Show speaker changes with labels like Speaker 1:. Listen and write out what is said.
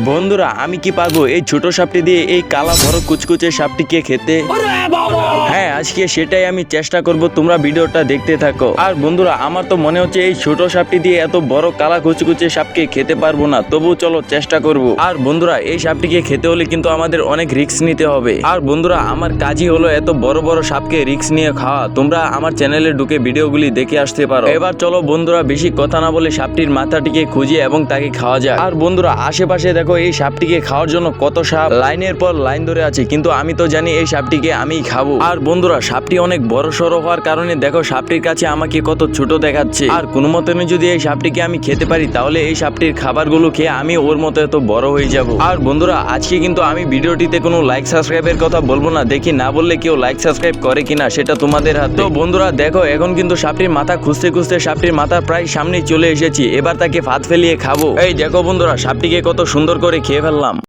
Speaker 1: বন্ধুরা আমি কি পাবো এই ছোট সাপটি দিয়ে এই কালা ভরো কুচকুচে সাপটিকে খেতে আজকে সেটাই আমি চেষ্টা করব, তোমরা ভিডিওটা দেখতে থাকো। আর বন্ধুরা, আমার তো মনে হচ্ছে এই ছোট সাপটি দিয়ে এত বড় কালা কুচকুচে সাপকে খেতে পারব না, তবু চলো চেষ্টা করব। আর বন্ধুরা, এই সাপটিকে খেতে হলে কিন্তু আমাদের অনেক রিস্ক নিতে হবে। আর বন্ধুরা, আমার কাজই হলো এত বড় বড় সাপকে রিস্ক নিয়ে খাওয়া। তোমরা আমার চ্যানেলে ঢুকে ভিডিওগুলি দেখে আসতে পারো। এবার চলো বন্ধুরা, বেশি কথা না বলে সাপটির মাথাটিকে খুঁজে এবং তাকে খাওয়া যায় আর বন্ধুরা, আশেপাশে দেখো, এই সাপটিকে খাওয়ার জন্য কত সাপ। লাইনের পর লাইন ধরে আছে, কিন্তু আমি তো জানি এই সাপটিকে আমি খাব। আর বন্ধুরা, সাপটি অনেক বড় সড়ো হওয়ার কারণে দেখো, সাপটির কাছে আমাকে কত ছোট দেখাচ্ছে। আর কোনো মতনে যদি এই সাপটিকে আমি খেতে পারি, তাহলে এই সাপটির খাবারগুলো খেয়ে আমি ওর মতো এত বড় হয়ে যাব। আর বন্ধুরা, আজকে কিন্তু আমি ভিডিওটিতে কোনো লাইক সাবস্ক্রাইবের কথা বলব না। দেখি না বললে কেউ লাইক সাবস্ক্রাইব করে কিনা, সেটা তোমাদের হাতে। তো বন্ধুরা, দেখো, এখন কিন্তু সাপটির মাথা খুঁজতে খুঁজতে সাপটির মাথা প্রায় সামনে চলে এসেছি। এবার তাকে ফাঁদ ফেলিয়ে খাব। এই দেখো বন্ধুরা, সাপটিকে কত সুন্দর করে খেয়ে ফেললাম।